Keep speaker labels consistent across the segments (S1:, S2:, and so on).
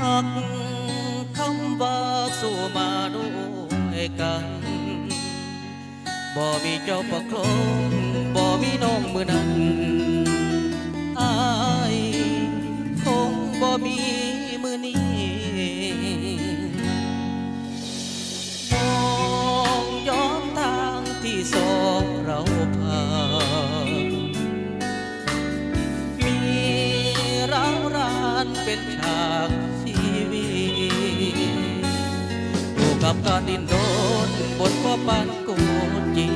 S1: หักคำว่าสู้มาด้วยกัน บ่มีเจ้าปกครองบ่มีน้องมือนั้นอายคงบ่มี กับการดินโดนบนข้อปันกูจี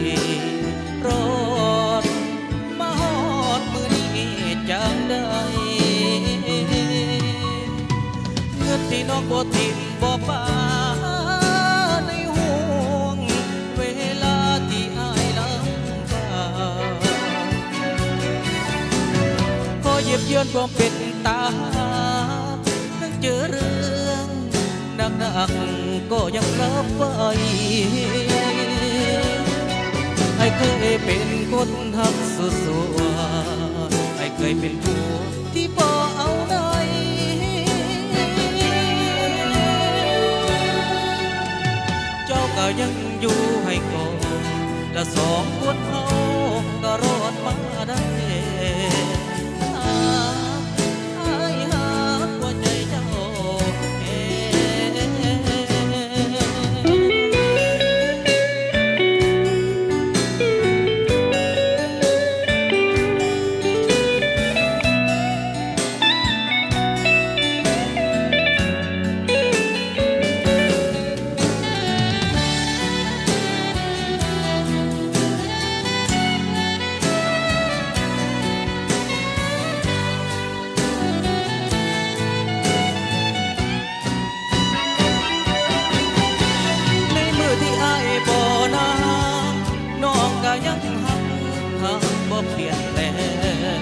S1: รอดมาฮอดมือนี้จังได้เงินที่น้องบ่ทิมบ่ป่าในห่วง เวลาที่อายลำบากขอเหยียบเยือนความเป็นตาทั้งเจอเรื่องักดักๆก็ยังรับไว้ให้เคยเป็นคนหักสุดสวให้เคยเป็นผัวที่บ่เอาไหนเจ้าก็ยังอยู่ให้ก่อนและสองคนเฮาก็รอดมาได้ บ่นาน้องก็ยังหักหักบ่เปลี่ยนแปลง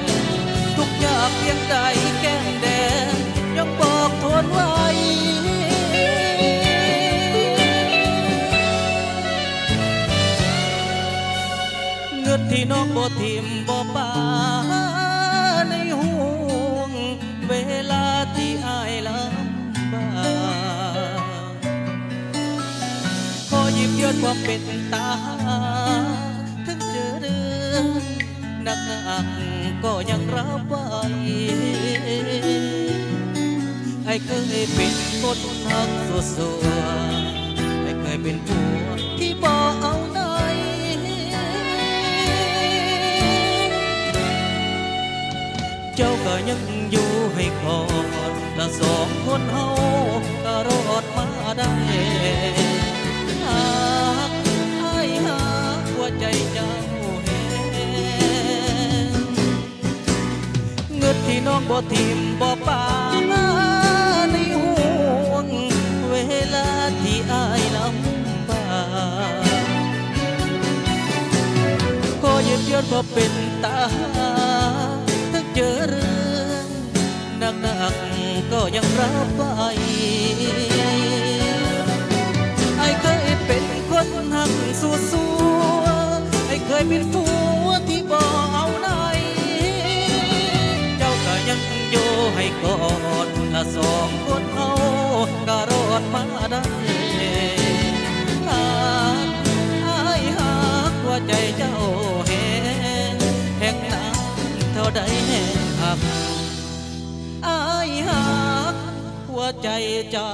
S1: ทุกอย่างเพียงใดแก้มแดงยังบอกทนไว้เงินที่น้องบ่ทิมบ่ปา ยิบยืนความเป็นตาถึงเจอเรื่องหนักหนักก็ยังรับไว้ให้เคยเป็นคนหักสัวสัวๆให้เคยเป็นผัวที่บ่เอาไหนเจ้าก็ยังอยู่ให้กอดและสองคนเฮาก็รอดมาได้ บ่ทิมบ่ป่าในห่วง เวลาที่อายลำบากขอยืนยันว่าเป็นตาทั้งเจอเรื่องหนักหนักก็ยังรับไว้ไอ้เคยเป็นคนหักสัวสัวๆไอ้เคยเป็นผัำเท่าใดแห่งหักอายหักหัวใจเจ้า